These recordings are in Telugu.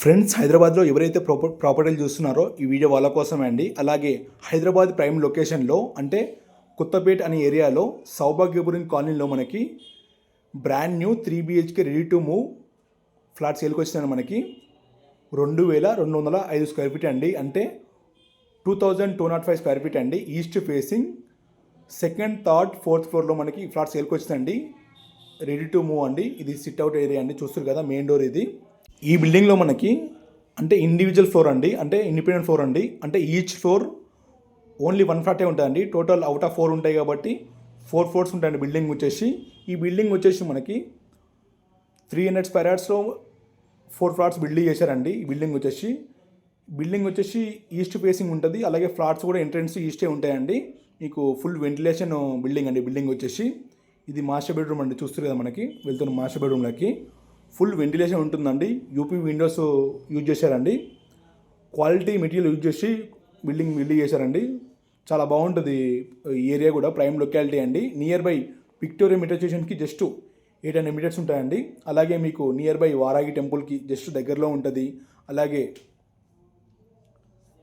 ఫ్రెండ్స్ హైదరాబాద్లో ఎవరైతే ప్రాపర్ ప్రాపర్టీలు చూస్తున్నారో ఈ వీడియో వాళ్ళ కోసమే అండి. అలాగే హైదరాబాద్ ప్రైమ్ లొకేషన్లో అంటే కొత్తపేట అనే ఏరియాలో సౌభాగ్యపురం కాలనీలో మనకి brand new three BHK ready to move flat సేల్కి మనకి. రెండు వేల రెండు వందల ఐదు స్క్వేర్ ఫీట్ అండి. అంటే two thousand two nought five square feet అండి. East facing second third fourth ఫ్లోర్లో మనకి ఫ్లాట్స్ ఫ్లాట్ సేల్కి వచ్చిందండి. రెడీ టు మూవ్ అండి. ఇది సిట్ అవుట్ ఏరియా అండి. చూస్తారు కదా మెయిన్ డోర్ ఇది. ఈ బిల్డింగ్లో మనకి అంటే ఇండివిజువల్ ఫ్లోర్ అండి అంటే ఇండిపెండెంట్ ఫ్లోర్ అండి. అంటే ఈచ్ ఫ్లోర్ ఓన్లీ వన్ ఫ్లాటే ఉంటుందండి టోటల్ అవుట్ ఆఫ్ ఫోర్ ఉంటాయి కాబట్టి ఫోర్ ఫ్లోర్స్ ఉంటాయండి బిల్డింగ్ వచ్చేసి. ఈ బిల్డింగ్ వచ్చేసి మనకి త్రీ హండ్రెడ్ స్క్వేర్ యార్డ్స్లో ఫోర్ ఫ్లాట్స్ బిల్డింగ్ చేశారండి. ఈ బిల్డింగ్ వచ్చేసి. బిల్డింగ్ వచ్చేసి ఈస్ట్ ఫేసింగ్ ఉంటుంది. అలాగే ఫ్లాట్స్ కూడా ఎంట్రన్స్ ఈస్టే ఉంటాయండి. మీకు ఫుల్ వెంటిలేషన్ బిల్డింగ్ అండి. బిల్డింగ్ వచ్చేసి. ఇది మాస్టర్ బెడ్రూమ్ అండి. చూస్తారు కదా మనకి. వెళ్తున్న మాస్టర్ బెడ్రూమ్లోకి ఫుల్ వెంటిలేషన్ ఉంటుందండి. యూపీ విండోస్ యూజ్ చేశారండి. క్వాలిటీ మెటీరియల్ యూజ్ చేసి బిల్డింగ్ బిల్డింగ్ చేశారండి. చాలా బాగుంటుంది ఏరియా కూడా ప్రైమ్ లొకాలిటీ అండి. నియర్ బై విక్టోరియా మెట్రో స్టేషన్కి జస్ట్ ఎయిట్ హండ్రెడ్ మీటర్స్ ఉంటాయండి. అలాగే మీకు నియర్ బై వారాగి టెంపుల్కి జస్ట్ దగ్గరలో ఉంటుంది. అలాగే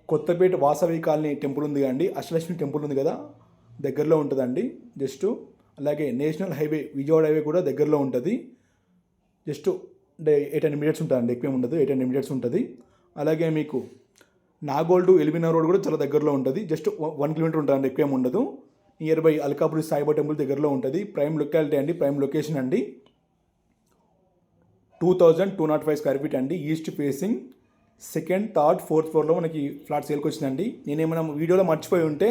కొత్తపేట వాసవి కాలనీ టెంపుల్ ఉంది అండి అష్టలక్ష్మి టెంపుల్ ఉంది కదా దగ్గరలో ఉంటుందండి. జస్ట్ అలాగే నేషనల్ హైవే విజయవాడ హైవే కూడా దగ్గరలో ఉంటుంది. జస్ట్ అంటే ఎయిట్ హండ్రెడ్ మీటర్స్ ఉంటుందండి ఎక్కువ ఉండదు ఎయిట్ హండ్రెడ్ మినిట్స్ ఉంటుంది. అలాగే మీకు నాగోల్ టు ఎలిమినా రోడ్ కూడా చాలా దగ్గరలో ఉంటుంది జస్ట్ వన్ కిలోమీటర్ ఉంటుందండి ఎక్కువ ఉండదు. నియర్ బై అల్కాపురి సాయిబా టెంపుల్ దగ్గరలో ఉంటుంది ప్రైమ్ లొకాలిటీ అండి ప్రైమ్ లొకేషన్ అండి. Two thousand two nought five square feet అండి east facing second third fourth ఫ్లోర్లో మనకి ఫ్లాట్ సేల్కి వచ్చిందండి. నేనేమైనా వీడియోలో మర్చిపోయి ఉంటే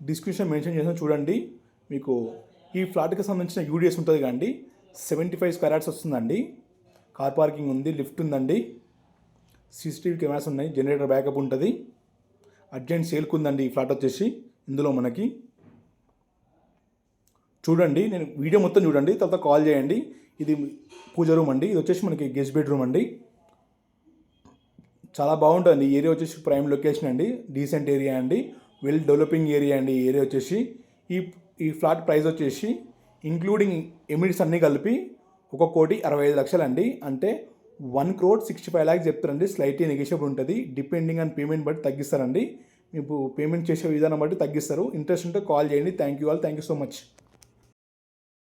డిస్క్రిప్షన్ మెన్షన్ చేసిన చూడండి మీకు ఈ ఫ్లాట్కి సంబంధించిన యూడిఎస్ ఉంటుంది కండి సెవెంటీ ఫైవ్ స్క్వేర్ యార్డ్స్ వస్తుందండి. కార్ పార్కింగ్ ఉంది లిఫ్ట్ ఉందండి. సీసీటీవీ కెమెరాస్ ఉన్నాయి జనరేటర్ బ్యాకప్ ఉంటుంది. అర్జెంట్ సేల్కి ఉందండి ఈ ఫ్లాట్ వచ్చేసి ఇందులో మనకి. చూడండి నేను వీడియో మొత్తం చూడండి తర్వాత కాల్ చేయండి. ఇది పూజ రూమ్ అండి ఇది వచ్చేసి మనకి గెస్ట్ బెడ్రూమ్ అండి. చాలా బాగుంటుంది ఈ ఏరియా వచ్చేసి ప్రైమ్ లొకేషన్ అండి డీసెంట్ ఏరియా అండి వెల్ డెవలపింగ్ ఏరియా అండి ఈ ఏరియా వచ్చేసి. ఈ ఈ ఫ్లాట్ ప్రైస్ వచ్చేసి ఇంక్లూడింగ్ ఎమిట్స్ అన్నీ కలిపి ఒక కోటి అరవై ఐదు లక్షలు అండి అంటే one crore sixty five lakhs చెప్తారండి. స్లైట్లీ నెగిషియబుల్ ఉంటుంది. డిపెండింగ్ ఆన్ పేమెంట్ బట్టి తగ్గిస్తారండి. మీకు పేమెంట్ చేసే విధానం బట్టి తగ్గిస్తారు. ఇంట్రెస్ట్ ఉంటే కాల్ చేయండి. Thank you all thank you so much